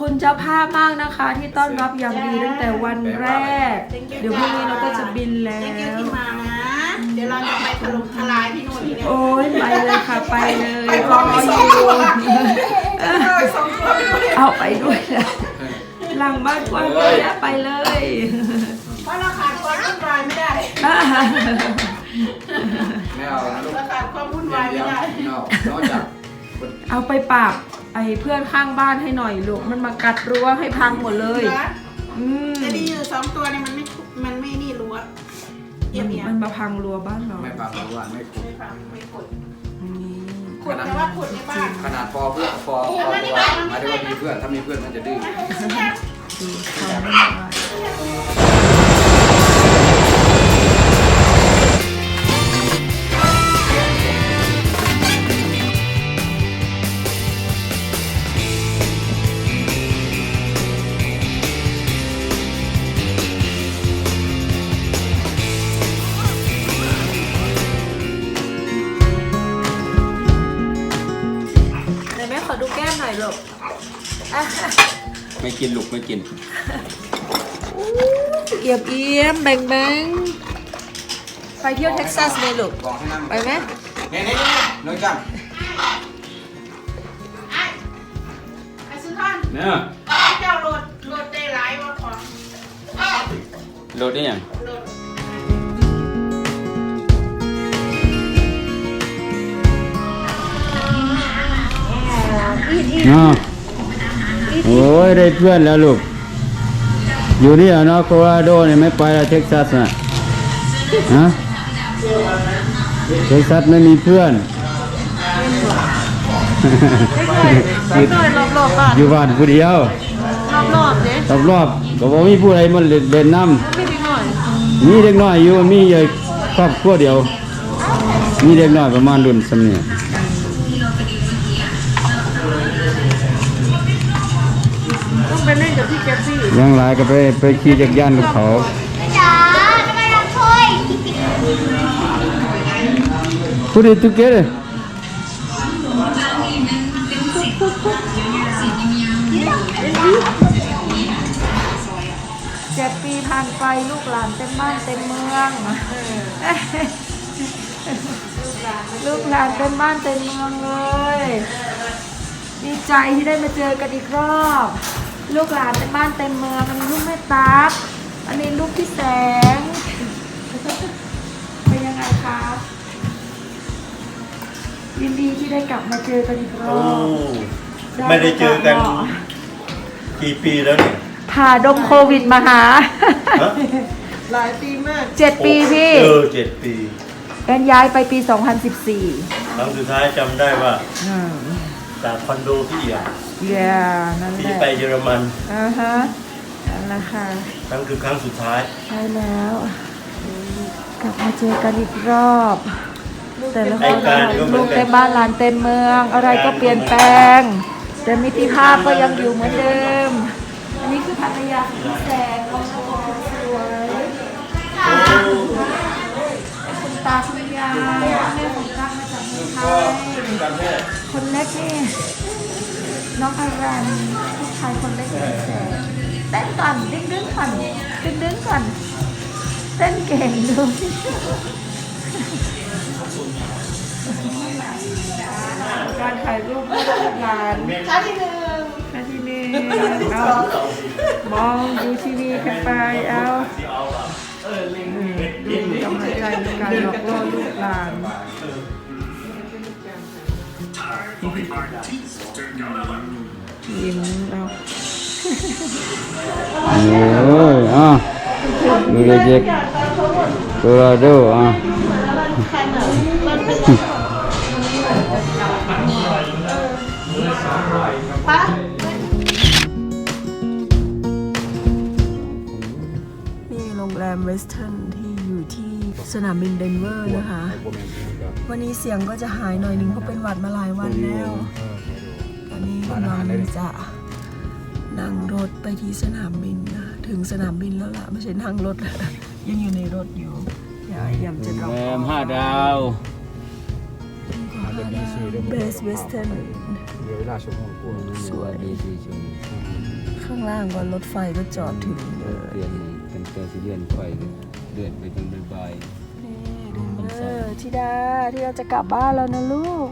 คุณเจ้าภาพมากนะคะ ที่ต้อนรับอย่างดีตั้งแต่วันแรกเดี๋ยวพรุ่งนี้เราก็จะบินแล้เจ๊เกียวว ที่มานะ เดี๋ยวเราจะไปถล่มทลายที่นู่นที่นี่โอ้ยไปเลยค่ะไปเลยรออยู่สองตัวไปด้วยเอาไปด้วยนะหลังบ้านกว้างเลยนะไปเลย เพราะเราขาดความวุ่นวายไม่ได้ ไม่เอานะลูกเราขาดความวุ่นวายเดีไม่ยวได้ นอกนอกจากคนเอาไปปราบ ไอ้เพื่อนข้างบ้านให้หน่อยลูก มันมากัดรั้วให้พังหมดเลยเหรออืมจะดีอยู่สองตัวเนี่ยมันไม่มันไม่นี่รั้วเยี่ยมเยี่ยมัมนมาพังรั้วบ้านเราไม่ฟังระหว่างไม่ขุดไม่ฟังไม่ขุดอืมขุดแต่ว่าขุดในบ้านขนาดพอเพื่อนพอพอตัวหมายถึงว่ามีเพื่อนถ้ามีเพื่อนมันจะดื้อ ดูความไม่ได้ กินลูกไม่กิน เอียบเอียมแบ่งแบ่งไปเที่ยวเท็กซัสเลยลูก บอกให้นั่งไปไหมเนี่ยเนี่ยเนี่ยน้องจังไอ้ไอ้สุนทรเนี่ยเจ้าโหลดโหลดได้หลายว่าของโหลดได้ยังโหลดอ้าว โอ้ยได้เพื่อนแล้วลูก อยู่นี่อะเนาะโคโลราโดเนี่ยไม่ไปแล้วเท็กซัสน่ะฮะเท็กซัสไม่มีเพื่อนอยู่หน่อยรอบๆบ้านอยู่บ้านผู้เดียวรอบๆเด้รอบๆก็บอกมีผู้ใดมาเล่นเล่นน้ำไม่ดีหน่อยมีเด็กน้อยอยู่มีอยู่ครอบครัวเดียว มีเด็กน้อยประมาณรุ่นสำเนียง ยังหลายก็ไปไปขี่จักรยานกับเขาจ๋าทำไมทำถ้วยเจ็ดปีผ่านไปลูกหลานเต็มบ้านเต็มเมือง ลูกหลานเต็มบ้านเต็มเมืองเลย ดีใจที่ได้มาเจอกันอีกรอบ ลูกหลานเต็มบ้านเต็มเมืองอันนี้ลูกแม่ตั๊กอันนี้ลูกพี่แสงเป็นยังไงครับยินดีที่ได้กลับมาเจอกันอีกรอบไม่ได้เจอกัน กี่ปีแล้วเนี่ย ผ่าดมโควิดมาหา ฮะหลายปีมากเจ็ดปีพี่ เออเจ็ดปี แอนย้ายไปปี 2014ครั้งสุดท้ายจำได้ว่า อืม จากคอนโดพี่อะเย้นั่นที่แหละไปเยอรมันอ่าฮะนั่นแหละค่ะ นั่นคือครั้งสุดท้าย ใช่แล้ว กลับมาเจอกันอีกรอบ แต่ละคไอ้นการก็เหมืลูอนกกันเต็มบ้านหลานเต็มเมือง อะไรก็เปลี่ยนแปลง แต่มิติภาพก็ยังอยู่เหมือนเดิม อันนี้คือภรรยาของพี่แสงของเราคนสวยคุณตาคุณยายแม่ขอ คนเล็กนี่น้องอารันลูกชายคนเล็กนี่แสนเต้นก่อนดึงดึงก่อนดึงดึงก่อนเต้นเก่งดูการถ่ายรูปลูกหลานครั้งที่หนึ่งนาทีนี้เอามองดูทีวีกันไปเอาอืมกำลังใจในการหลอกล่อลูกหลาน ยิ้มเอาโอ้ยอะดูเด็กโคโลราโดอะปะนี่โรงแรมเวสเทิร์นที่อยู่ที่สนามบินเดนเวอร์นะคะ วันนี้เสียงก็จะหายหน่อยหนึงเพราะเป็นหวัดมาหลายวันแล้ว ตอนนี้กำลังจะนั่งรถไปที่สนามบินนะถึงสนามบินแล้วล่ะ ไม่ใช่นั่งรถ ยังอยู่ในรถอยู่เดี๋ยวไอ้ยำจะรอแรมห้าดาวเบสเวสเทิร์นสวัสดีที่ชมางล่างก่อนรถไฟก็จอดถึงเลยเปลี่ยนเป็นเตอร์สิเดือนไปเดือนไปจนบ่าย นี่ดึงเออธิดาธิดาจะกลับบ้านแล้วนะลูก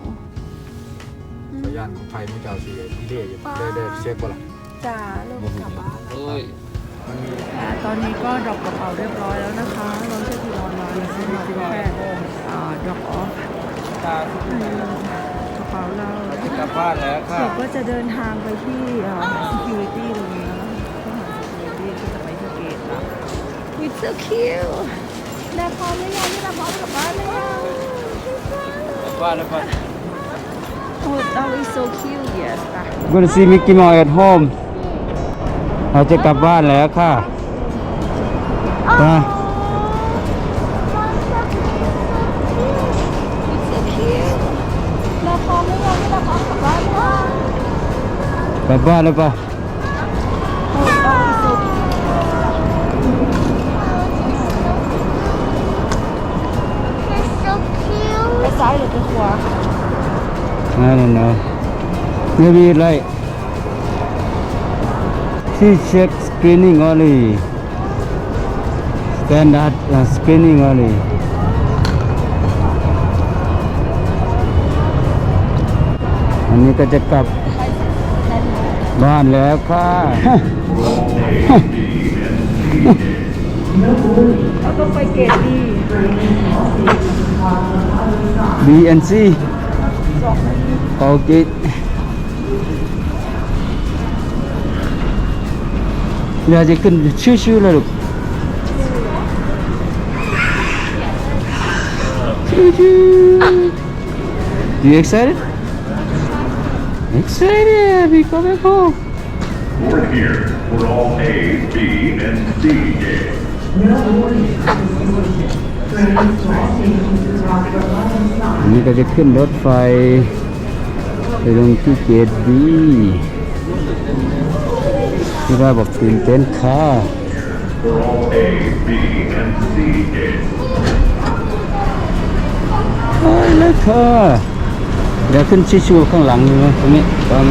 สัญญาณของไฟมันจะเอาสีดีเดย์อยู่ได้ได้เช็คบ่ล่ะจ้าลูกกลับบ้าน โอ้ยอ่าตอนนี้ก็ดรอปกระเป๋าเรียบร้อยแล้วนะคะ เราจะที่รอนานซึ่งเราแค่อ่าดรอปออฟตากระเป๋าเราจะกลับบ้านแล้วค่ะเราก็จะเดินทางไปที่อ่า security ตรงนี้นะที่หา security ที่จะไปที่เกตละ It's so cute แม่พร้อมหรือยังที่เราพร้อมกลับบ้านหรือยังบ้านแล้วป่ะ Oh that is so cute yes ไป Gonna see Mickey Mouse at home เราจะกลับบ้านแล้วค่ะมา It's so cute เราพร้อมหรือยังที่เราพร้อมกลับบ้านหรือยัง กลับบ้านแล้วป่ะ ซ้ายหรือไปขวา I don't know maybe like she check screening only standard uh, screening only อันนี้ก็จะกลับบ้านแล้วค่ะ เราต้องไปเกตดี B and C โอเคเรือจะขึ้นชิวๆเลยลูกชิวๆ You excited? Excited! We coming home. Board here for all A, B, and C games. อันนี้ก็จะขึ้นรถไฟ ไปลงที่เกตบีที่ว่าบอกตื่นเต้นค่ะ ไปเลยค่ะเดี๋ยวขึ้นชิวๆข้างหลังนี่นะตรงนี้ตอน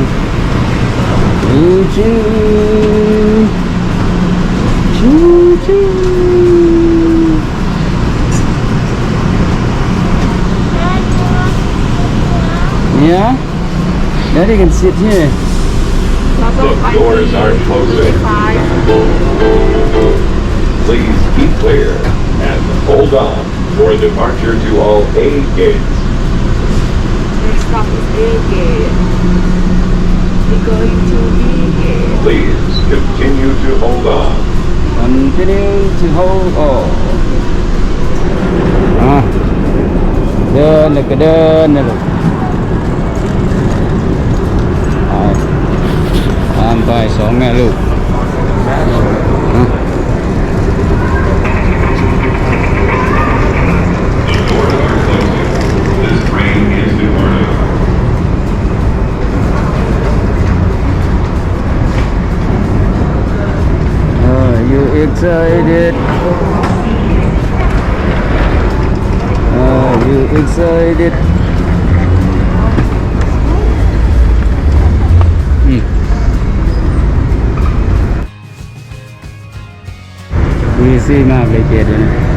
ชิวชิ Choo choo. Yeah? Now you can sit here. The doors are closing. Please be clear and hold on for departure to all A gates. Next stop is A gate. We're going to B gate. Please continue to hold on Continue to hold on อะเดินเลยก็เดินนะลูกไปตามไปสองแม่ลูก excited? Are you excited? Hmm. Easy มาก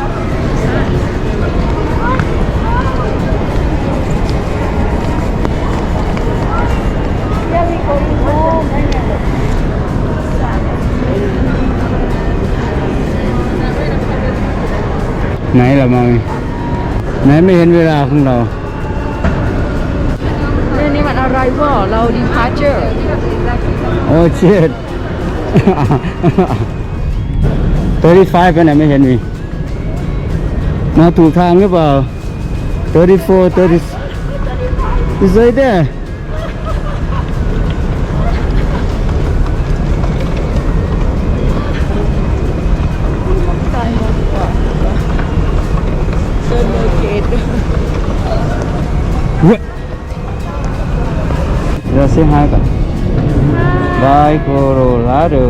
ไหนล่ะมังไหนไม่เห็นเวลาของเราเรื่องนี้มันอะไรวะเรา departure โอ้เชิด35ไปไหนไม่เห็นมีมาถูกทางหรือเปล่า 34 30 Is right there Let's say hi ก่อน Bye Colorado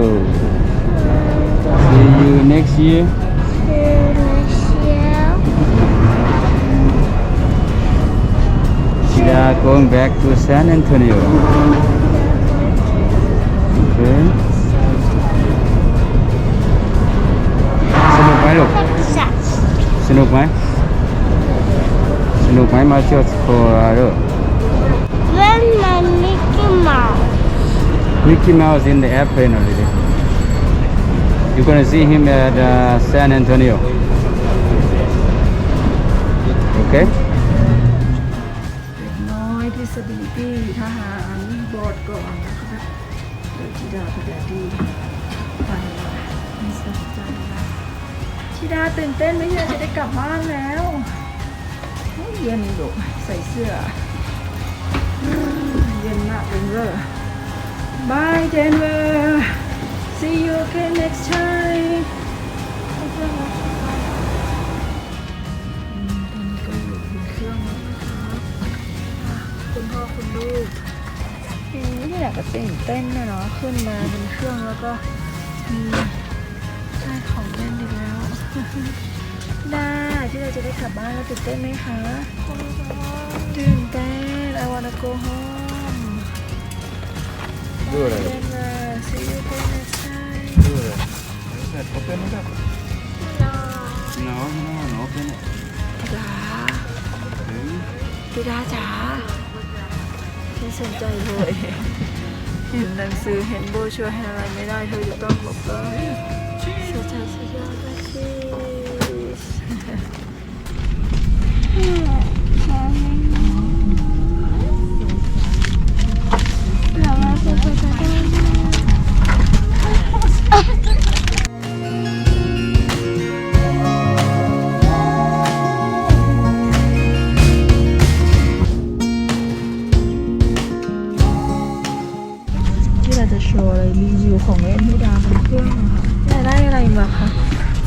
See you next year We are going back to San Antonio Okay สนุกไหมลูกสนุ Mickey Mouse in the airplane already. You're gonna see him at uh, San Antonio. Okay? เด็กน้อย disability ทหารบอดก่อนนะคะเดี๋ยวธิดาพยาดีไปมีสนใจนะธิดาตื่นเต้นไหมเนี่ยจะได้กลับบ้านแล้วโอ้ยเย็นดุใส่เสื้ออืมเย็นมากเป็นเวอร์ Bye Denver see you again next time ตอนนี้ก็อยู่บนเครื่องแล้วนะคะคุณพ่อคุณลูกนี่แหละก็ตื่นเต้นนะเนาะขึ้นมาบนเครื่องแล้วก็มีได้ของเล่นอีกแล้วได้ที่เราจะได้กลับบ้านแล้วตื่นเต้นไหมคะตื่นเต้น I wanna go home ดูอะไร Denver see you again next time ดูอะไรเสร็จโอเคไหมครับ No, no, no, open it. จ๋าพี่ดาจ๋าไม่สนใจเลยเห็นหนังสือเห็นโบรชัวร์เห็นอะไรไม่ได้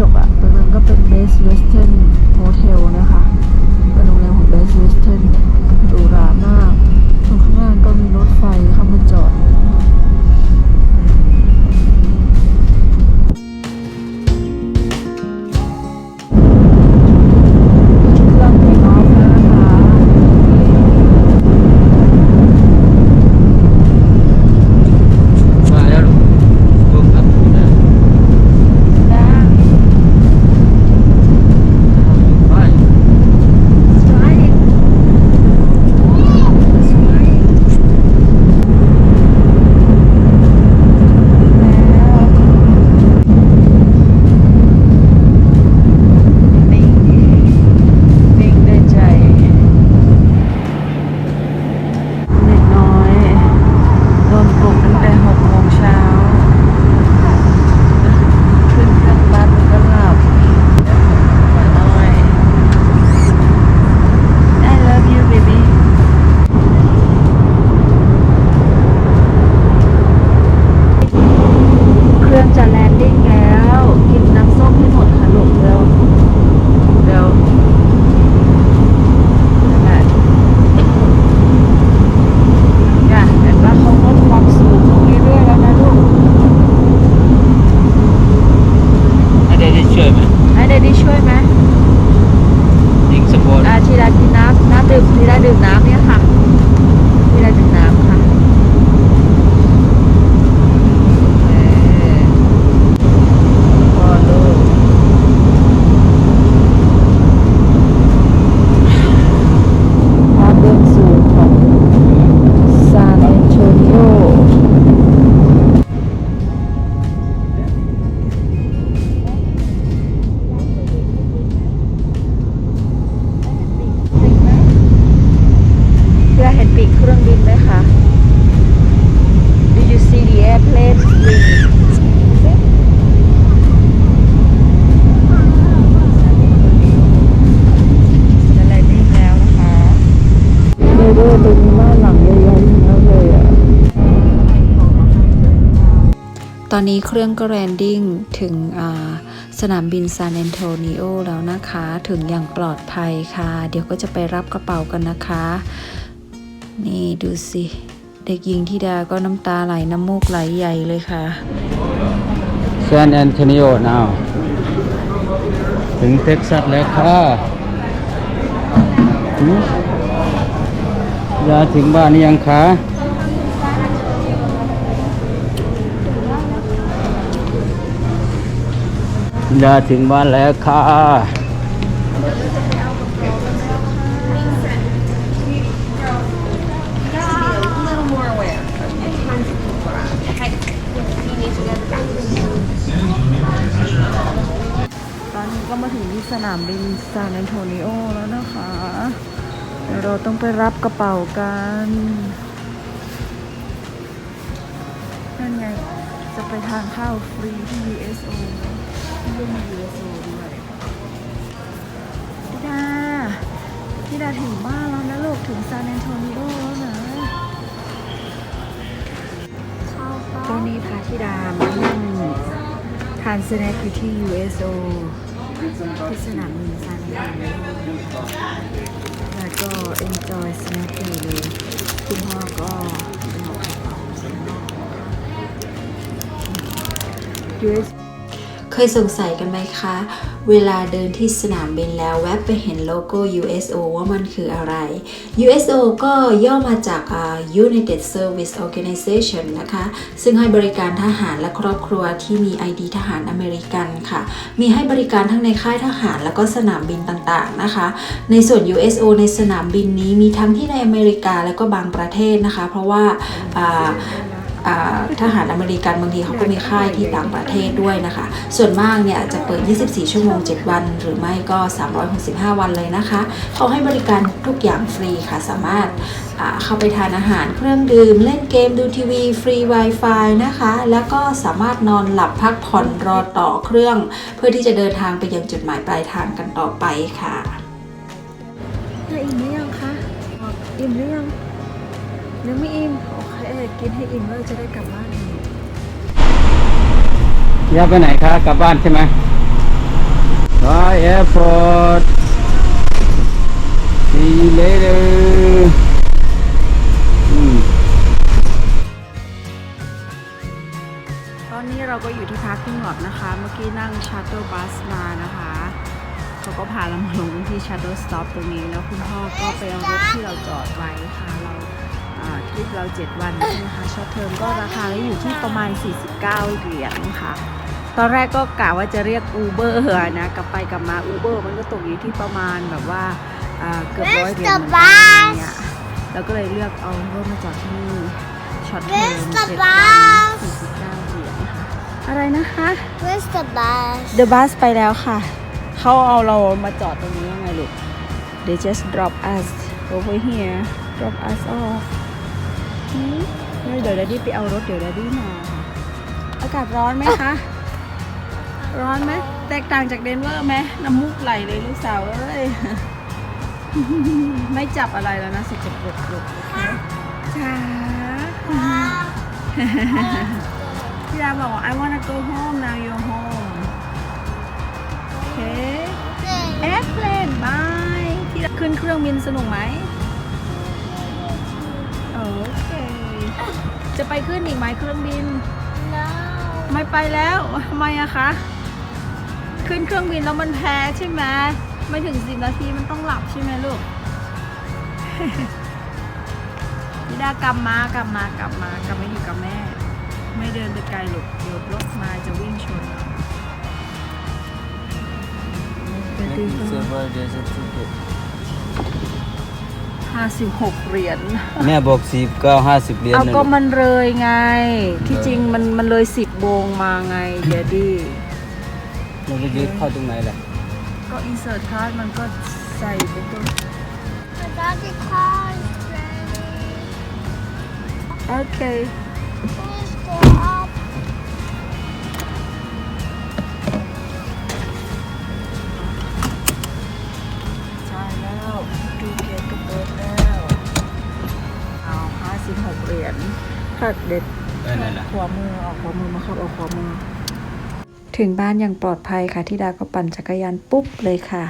จกอะตรงนั้นก็เป็น Best Western Hotel นะคะ ตอนนี้เครื่องก็แรนดิ้งถึงสนามบินซานแอนโทนิโอแล้วนะคะ ถึงอย่างปลอดภัยค่ะ เดี๋ยวก็จะไปรับกระเป๋ากันนะคะ นี่ดูสิ เด็กหญิงธิดาก็น้ำตาไหลน้ำมูกไหลใหญ่เลยค่ะซานแอนโทนิโอ now ถึงเท็กซัสแล้วค่ะยาถึงบ้านหรือยังคะ ยาถึงบ้านแล้วค่ะตอนนี้ก็มาถึงที่สนามบินซานแอนโทนิโอแล้วนะคะเดี๋ยวเราต้องไปรับกระเป๋ากันนั่นไง จะไปทานข้าวฟรีที่ USO ที่รุ่น USO ด้วยพี่ดาพี่ดาถึงบ้านแล้วนะลูกถึงซานแอนโทนิโอแล้วนะตอนนี้พาธิดามานั่งทานสแน็คอยู่ที่ USO ที่สนามบินซานดิเอโกแล้วก็ enjoy snack อยู่เลยคุณพ่อก็เอากระเป๋า US เคยสงสัยกันไหมคะ เวลาเดินที่สนามบินแล้วแวบไปเห็นโลโก้ USO ว่ามันคืออะไร USO ก็ย่อมาจาก United Service Organization นะคะ ซึ่งให้บริการทหารและครอบครัวที่มี ID ทหารอเมริกันค่ะ มีให้บริการทั้งในค่ายทหารแล้วก็สนามบินต่างๆนะคะ ในส่วน USO ในสนามบินนี้มีทั้งที่ในอเมริกาและก็บางประเทศนะคะ เพราะว่า ทหารอเมริกันบางทีเขาก็มีค่ายที่ต่างประเทศด้วยนะคะ ส่วนมากเนี่ยจะเปิด 24 ชั่วโมง 7 วัน หรือไม่ก็ 365 วันเลยนะคะ เขาให้บริการทุกอย่างฟรีค่ะ สามารถเข้าไปทานอาหารเครื่องดื่ม เล่นเกมดูทีวี ฟรี Wi-Fi นะคะ แล้วก็สามารถนอนหลับพักผ่อนรอต่อเครื่อง เพื่อที่จะเดินทางไปยังจุดหมายปลายทางกันต่อไปค่ะจะอิ่มหรือยังคะอิ่มหรือยังยังไม่อิ่ม โอเคกินให้อิ่มแล้วจะได้กลับบ้านย่าไปไหนคะกลับบ้านใช่ไหมบายแอร์พอร์ต see you later อืมตอนนี้เราก็อยู่ที่พักที่หอดนะคะ เมื่อกี้นั่งชัตเตอร์บัสมานะคะเขาก็พาเรามาลงที่ชัตเตอร์สต็อปตรงนี้แล้วคุณพ่อก็ไปเอารถที่เราจอดไว้ค่ะเรา ทริปเรา 7 วันใช่ไหมคะช็อตเทอมก็ราคาอยู่ที่ประมาณ 49 เหรียญค่ะ ตอนแรกก็กะว่าจะเรียกอูเบอร์นะกลับไปกลับมาอูเบอร์มันก็ตกอยู่ที่ประมาณแบบว่าอ่าเกือบร้อยเหรียญเหมือนกันอะไรเงี้ยเราก็เลยเลือกเอารถมาจอดที่นี่ช็อตเทอมเจ็ดวัน49เหรียญค่ะ อะไรนะคะ Where's the bus? The bus ไปแล้วค่ะ เขาเอาเรามาจอดตรงนี้ยังไงลูก They just drop us over here drop us off เดี๋ยวดดดี้ไปเอารถเดี๋ยวดดดี้มาค่ะอากาศร้อนไหมคะ ร้อนไหมแตกต่างจากเดนเวอร์ไหมน้ำมูกไหลเลยลูกสาวเอ้ยไม่จับอะไรแล้วนะสกปรกลูกจ้าพี่ดาบอกว่า I wanna go home now you're home โอเค Airplane bye ที่ดาขึ้นเครื่องบินสนุกไหม โอเค จะไปขึ้นอีกไหมเครื่องบิน No. ไม่ไปแล้วทำไมอะคะ ขึ้นเครื่องบินแล้วมันแพ้ใช่ไหมไม่ถึงสิบนาทีมันต้องหลับใช่ไหมลูกพี่ดากลับมากลับมากลับมากลับมาอยู่กับแม่ ไม่เดินไปไกลหรอกเดี๋ยวรถมาจะวิ่งชนเรา ห้าสิบหกเหรียญแม่บอกสิบเก้าห้าสิบเหรียญเอานะก็ลูกมันเลยไง ที่จริงมันมันเลยสิบโมงมาไงเดดดี้เราไปยืดเข้าตรงไหนล่ะก็อินเสิร์ตคาร์ดมันก็ใส่ไปตัว The daddy car is ready. โอเค Please go up. แล้วดูเกตก็เปิดแล้ว16เหรียญถ้าเด็ดเออนั่นแหละขวามือออกขวามือมาครับออกขวามือ ถึงบ้านอย่างปลอดภัยค่ะที่ดาก็ปั่นจักรยานปุ๊บเลยค่ะ